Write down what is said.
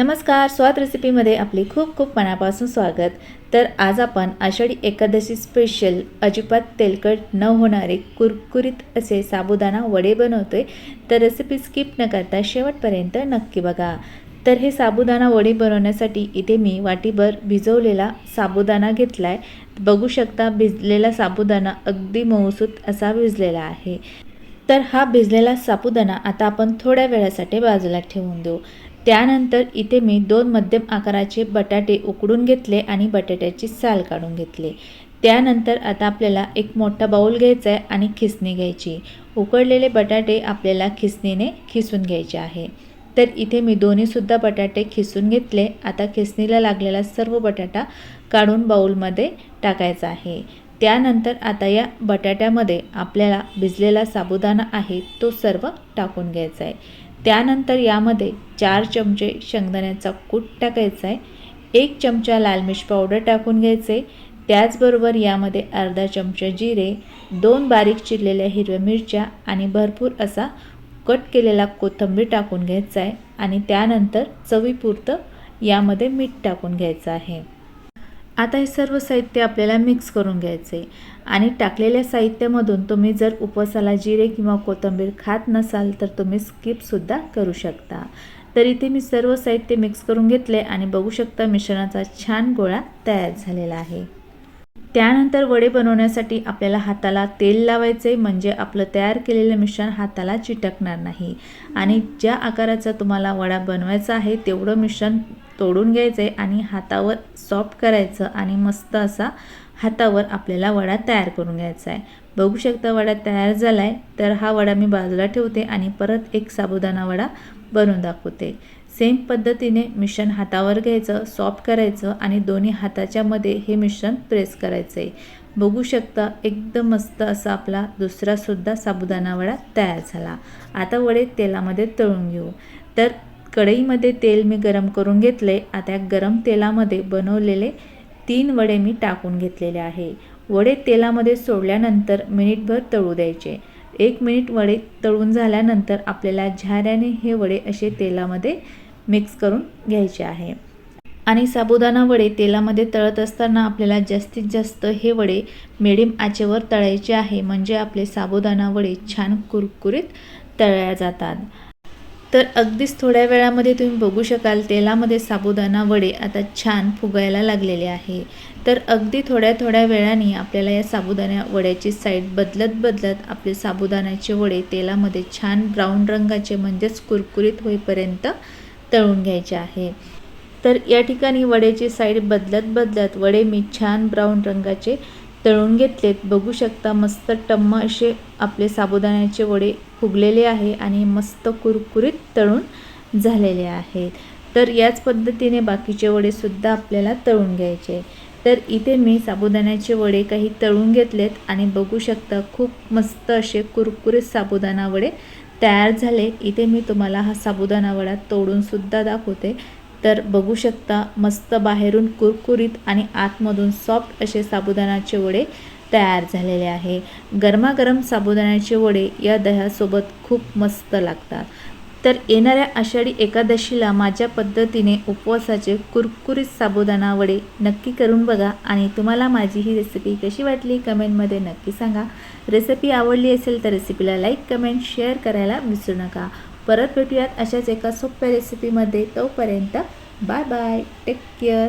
नमस्कार स्वाद रेसिपीमध्ये आपले खूप खूप मनापासून स्वागत. तर आज आपण आषाढी एकादशी स्पेशल अजिबात तेलकट न होणारे कुरकुरीत असे साबुदाणा वडे बनवतोय. तर रेसिपी स्किप न करता शेवटपर्यंत नक्की बघा. तर हे साबुदाणा वडे बनवण्यासाठी इथे मी वाटीभर भिजवलेला साबुदाणा घेतला आहे बघू शकता भिजलेला साबुदाणा अगदी मऊसूत असा भिजलेला आहे. तर हा भिजलेला साबुदाणा आता आपण थोड्या वेळासाठी बाजूला ठेवून देऊ. त्यानंतर इथे मी दोन मध्यम आकाराचे बटाटे उकडून घेतले आणि बटाट्याची साल काढून घेतली. त्यानंतर आता आपल्याला एक मोठा बाऊल घ्यायचा आहे आणि खिसणी घ्यायची. उकडलेले बटाटे आपल्याला खिसणीने खिसून घ्यायचे आहे. तर इथे मी दोन्हीसुद्धा बटाटे खिसून घेतले. आता खिसणीला लागलेला सर्व बटाटा काढून बाऊलमध्ये टाकायचा आहे. त्यानंतर आता या बटाट्यामध्ये आपल्याला भिजलेला साबुदाणा आहे तो सर्व टाकून घ्यायचा आहे त्यानंतर यामध्ये चार चमचे शेंगदाण्याचा कूट टाकायचा आहे. एक चमचा लाल मिर्च पावडर टाकून घ्यायचे. त्याचबरोबर यामध्ये अर्धा चमचा जिरे दोन बारीक चिरलेल्या हिरव्या मिरच्या आणि भरपूर असा कट केलेला कोथिंबीर टाकून घ्यायचा आहे. आणि त्यानंतर चवीपुरतं यामध्ये मीठ टाकून घ्यायचं आहे. आता हे सर्व साहित्य आपल्याला मिक्स करून घ्यायचे. आहे आणि टाकलेल्या साहित्यामधून तुम्ही जर उपवासाला जिरे किंवा कोथिंबीर खात नसाल तर तुम्ही स्किपसुद्धा करू शकता. तर इथे मी सर्व साहित्य मिक्स करून घेतले आणि बघू शकता मिश्रणाचा छान गोळा तयार झालेला आहे. त्यानंतर वडे बनवण्यासाठी आपल्याला हाताला तेल लावायचे म्हणजे आपलं तयार केलेलं मिश्रण हाताला चिटकणार नाही. आणि ज्या आकाराचा तुम्हाला वडा बनवायचा आहे तेवढं मिश्रण तोडून घ्यायचं आहे आणि हातावर सॉफ्ट करायचं आणि मस्त असा हातावर आपल्याला वडा तयार करून घ्यायचा आहे. बघू शकता वडा तयार झाला आहे तर हा वडा मी बाजूला ठेवते आणि परत एक साबुदाणा वडा बनवून दाखवते. सेम पद्धतीने मिश्रण हातावर घ्यायचं सॉफ्ट करायचं आणि दोन्ही हाताच्या मध्ये हे मिश्रण प्रेस करायचं आहे बघू शकता एकदम मस्त असा आपला दुसरासुद्धा साबुदाणा वडा तयार झाला. आता वडे तेलामध्ये तळून घेऊ. तर कढईमध्ये तेल मी गरम करून घेतले. आता गरम तेलामध्ये बनवलेले तीन वडे मी टाकून घेतलेले आहे. वडे तेलामध्ये सोडल्यानंतर मिनिटभर तळू द्यायचे. एक मिनिट वडे तळून झाल्यानंतर आपल्याला झाऱ्याने हे वडे असे तेलामध्ये मिक्स करून घ्यायचे आहे. आणि साबुदाणा वडे तेलामध्ये तळत असताना आपल्याला जास्तीत जास्त हे वडे मिडियम आचेवर तळायचे आहे. म्हणजे आपले साबुदाणा वडे छान कुरकुरीत तळल्या जातात. तर अगदीच थोड्या वेळामध्ये तुम्ही बघू शकाल तेलामध्ये साबुदाणा वडे आता छान फुगायला लागलेले आहे. तर अगदी थोड्या थोड्या वेळाने आपल्याला या साबुदाण्या वड्याची साईड बदलत बदलत आपले साबुदाण्याचे वडे तेलामध्ये छान ब्राऊन रंगाचे म्हणजेच कुरकुरीत होईपर्यंत तळून घ्यायचे आहे. तर या ठिकाणी वड्याची साईड बदलत बदलत वडे मी छान ब्राऊन रंगाचे तळून घेतलेत. बघू शकता मस्त टम्म असे आपले साबुदाण्याचे वडे फुगलेले आहे आणि मस्त कुरकुरीत तळून झालेले आहेत. तर याच पद्धतीने बाकीचे वडेसुद्धा आपल्याला तळून घ्यायचे. तर इथे मी साबुदाण्याचे वडे काही तळून घेतलेत आणि बघू शकता खूप मस्त असे कुरकुरीत साबुदाणा वडे तयार झाले. इथे मी तुम्हाला हा साबुदाणा वडा तोडूनसुद्धा दाखवते. तर बघू शकता मस्त बाहेरून कुरकुरीत आणि आतमधून सॉफ्ट असे साबुदाणाचे वडे तयार झालेले आहे. गरमागरम साबुदाण्याचे वडे या दह्यासोबत खूप मस्त लागतात. तर येणाऱ्या आषाढी एकादशीला माझ्या पद्धतीने उपवासाचे कुरकुरीत साबुदाणा वडे नक्की करून बघा आणि तुम्हाला माझी ही रेसिपी कशी वाटली कमेंटमध्ये नक्की सांगा. रेसिपी आवडली असेल तर रेसिपीला लाईक कमेंट शेअर करायला विसरू नका. परत भेटूयात अशाच एका सोप्या रेसिपीमध्ये तोपर्यंत बाय बाय. Take care